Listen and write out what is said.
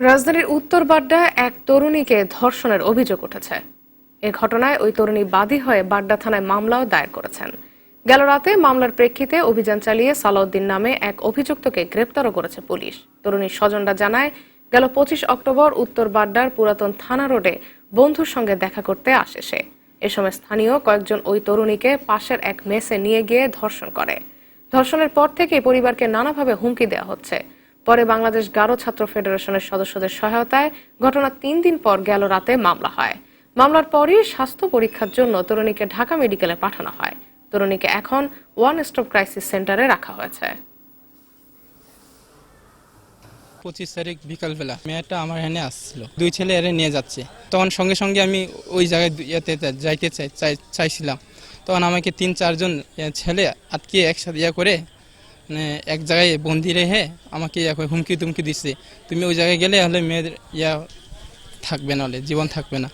রাজধানীর উত্তর বাড্ডা এক তরুণীকে ধর্ষণের অভিযোগ উঠেছে। এ ঘটনায় ওই তরুণী বাদী হয়ে বাড্ডা থানায় মামলাও দায়ের করেছেন। গেল রাতে মামলার প্রেক্ষিতে অভিযান চালিয়ে সালাউদ্দিন নামে এক অভিযুক্তকে গ্রেপ্তারও করেছে পুলিশ। তরুণীর স্বজনরা জানায়, গেল পঁচিশ অক্টোবর উত্তর বাড্ডার পুরাতন থানা রোডে বন্ধুর সঙ্গে দেখা করতে আসে সে। এ সময় স্থানীয় কয়েকজন ওই তরুণীকে পাশের এক মেসে নিয়ে গিয়ে ধর্ষণ করে। ধর্ষণের পর থেকে পরিবারকে নানাভাবে হুমকি দেওয়া হচ্ছে। পরে বাংলাদেশ গারো ছাত্র ফেডারেশনের সদস্যদের সহায়তায় ঘটনার তিন দিন পর গেল রাতে মামলা হয়। মামলার পরই স্বাস্থ্য পরীক্ষার জন্য তরুণীকে ঢাকা মেডিকেলে পাঠানো হয়। তরুণীকে এখন ওয়ান স্টপ ক্রাইসিস সেন্টারে রাখা হয়েছে। পঁচিশ তারিখ বিকালবেলা মেয়েটা আমার এখানে আসছিল। দুই ছেলে এরে নিয়ে যাচ্ছে। তখন সঙ্গে সঙ্গে আমি ওই জায়গায় ইয়েতে যাইতে চাই চাই- চাইছিলাম। তখন আমাকে তিন চারজন ছেলে আটকে একসাথে ইয়ে করে মানে এক জায়গায় বন্দি রেখে আমাকে এখন হুমকি তুমকি দিচ্ছে। তুমি ওই জায়গায় গেলে হলে মেয়ের ইয়া থাকবে না হলে, জীবন থাকবে না।